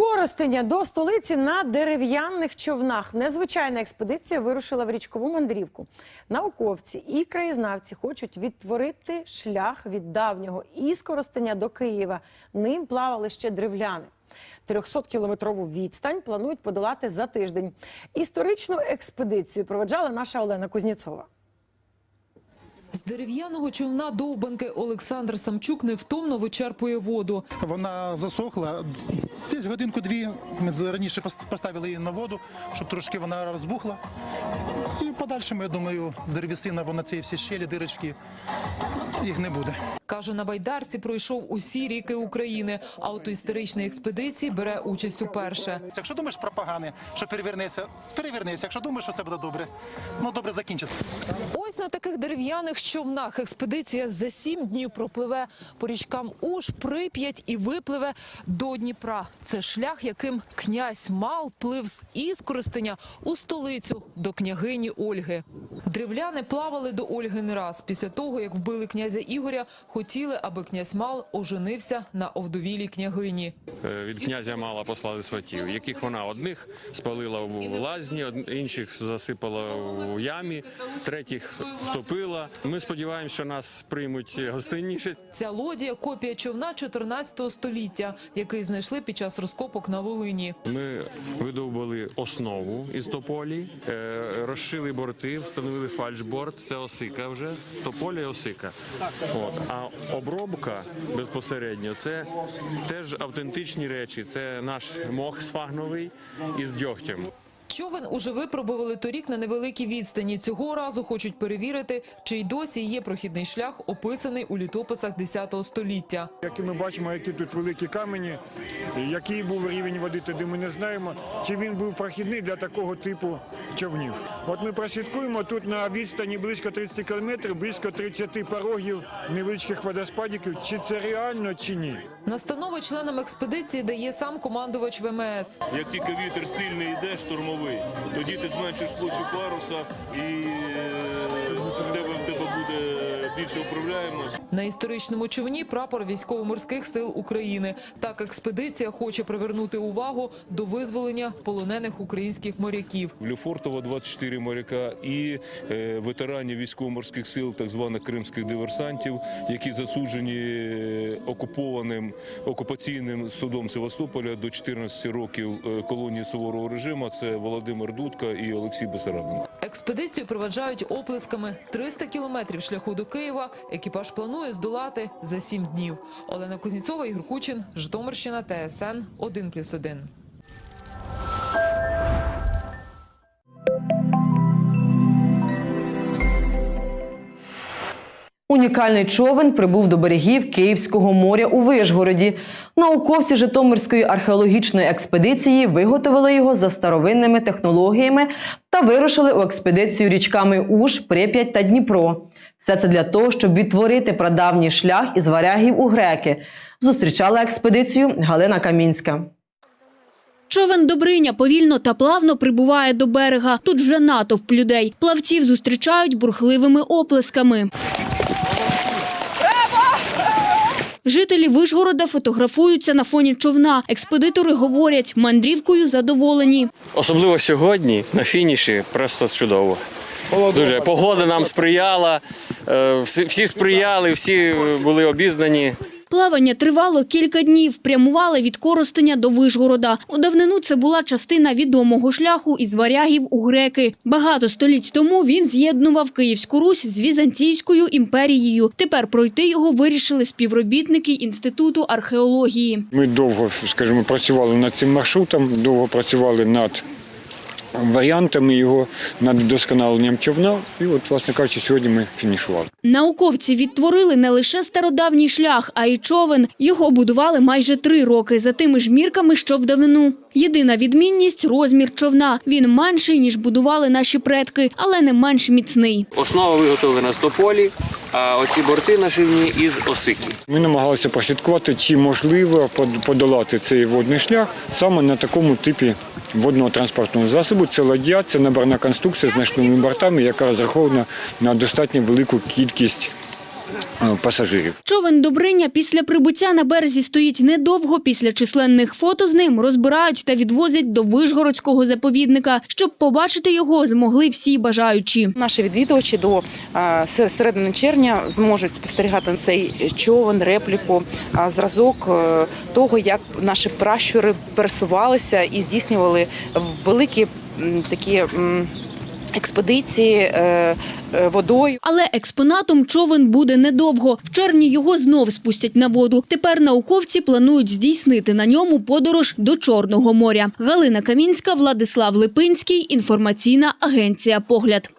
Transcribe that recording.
Коростеня до столиці на дерев'яних човнах. Незвичайна експедиція вирушила в річкову мандрівку. Науковці і краєзнавці хочуть відтворити шлях від давнього із Коростеня до Києва. Ним плавали ще древляни. 300-кілометрову відстань планують подолати за тиждень. Історичну експедицію проведжала наша Олена Кузніцова. З дерев'яного човна довбанки Олександр Самчук невтомно вичерпує воду. Вона засохла десь годинку-дві. Ми раніше пос- поставили її на воду, щоб трошки вона розбухла. І подальшому, я думаю, деревісина, вона ці всі щелі, дирочки, їх не буде. Каже, на байдарці пройшов усі ріки України, а от у історичній експедиції бере участь уперше. Якщо думаєш про погане, що перевернеться, перевернеться. Якщо думаєш, що все буде добре, ну добре закінчиться. Ось на таких дерев'яних човнах експедиція за сім днів пропливе по річкам Уж, Прип'ять і випливе до Дніпра. Це шлях, яким князь Мал плив з Іскористеня у столицю до княгині Ольги. Древляни плавали до Ольги не раз. Після того, як вбили князя Ігоря, хотіли, аби князь Мал оженився на овдовілій княгині. Е, від князя мала послали сватів, яких вона одних спалила в лазні, інших засипала в ямі, третіх втопила. Ми сподіваємося, що нас приймуть гостинніше. Ця лодія – копія човна 14 століття, який знайшли під час розкопок на Волині. Ми видовбали основу із тополі, е, розшили борти, встановили фальшборд. Це осика вже тополя і осика. От а обробка безпосередньо це теж автентичні речі. Це наш мох сфагновий із дьогтем. Човен уже випробували торік на невеликій відстані. Цього разу хочуть перевірити, чи й досі є прохідний шлях, описаний у літописах 10 століття. Як і ми бачимо, які тут великі камені, який був рівень води, тоді ми не знаємо, чи він був прохідний для такого типу човнів. От ми прослідкуємо тут на відстані близько 30 кілометрів, близько 30 порогів невеличких водоспадиків, чи це реально, чи ні. Настанови членам експедиції дає сам командувач ВМС. Як тільки вітер сильний йде, штурмовий, тоді ти зменшиш площу паруса і е, в тебе, в тебе буде більше управляємо. На історичному човні прапор військово-морських сил України. Так експедиція хоче привернути увагу до визволення полонених українських моряків. В Лефортово 24 моряка і е, ветеранів військово-морських сил, так званих кримських диверсантів, які засуджені е, окупованим окупаційним судом Севастополя до 14 років е, колонії суворого режиму. Це Володимир Дудка і Олексій Бесарабенко. Експедицію проведжають оплесками 300 кілометрів шляху до Києва. Екіпаж планує здолати за сім днів. Олена Кузніцова Ігор Кучин, Житомирщина, ТСН 1+,1. Унікальний човен прибув до берегів Київського моря у Вишгороді. Науковці Житомирської археологічної експедиції виготовили його за старовинними технологіями та вирушили у експедицію річками Уж, Прип'ять та Дніпро. Все це для того, щоб відтворити прадавній шлях із варягів у греки. Зустрічала експедицію Галина Камінська. Човен Добриня повільно та плавно прибуває до берега. Тут вже натовп людей. Плавців зустрічають бурхливими оплесками. Жителі Вишгорода фотографуються на фоні човна. Експедитори говорять, мандрівкою задоволені. Особливо сьогодні на фініші просто чудово. Дуже погода нам сприяла, е, всі, сприяли, всі були обізнані. Плавання тривало кілька днів, прямували від Коростеня до Вишгорода. У давнину це була частина відомого шляху із варягів у греки. Багато століть тому він з'єднував Київську Русь з Візантійською імперією. Тепер пройти його вирішили співробітники Інституту археології. Ми довго, скажімо, працювали над цим маршрутом, довго працювали над варіантами його, над вдосконаленням човна. І от, власне кажучи, сьогодні ми фінішували. Науковці відтворили не лише стародавній шлях, а й човен. Його будували майже три роки за тими ж мірками, що в давнину. Єдина відмінність – розмір човна. Він менший, ніж будували наші предки, але не менш міцний. Основа виготовлена з тополі, оці борти нашивні із осики. Ми намагалися послідкувати, чи можливо подолати цей водний шлях саме на такому типі водного транспортного засобу. Це ладья, це наборна конструкція з нашими бортами, яка розрахована на достатньо велику кількість пасажирів. Човен Добриня після прибуття на березі стоїть недовго. Після численних фото з ним розбирають та відвозять до Вишгородського заповідника. Щоб побачити його, змогли всі бажаючі. Наші відвідувачі до середини червня зможуть спостерігати цей човен, репліку, а, зразок е, того, як наші пращури пересувалися і здійснювали великі такі експедиції е, е, водою. Але експонатом човен буде недовго. В червні його знов спустять на воду. Тепер науковці планують здійснити на ньому подорож до Чорного моря. Галина Камінська, Владислав Липинський. Інформаційна агенція «Погляд».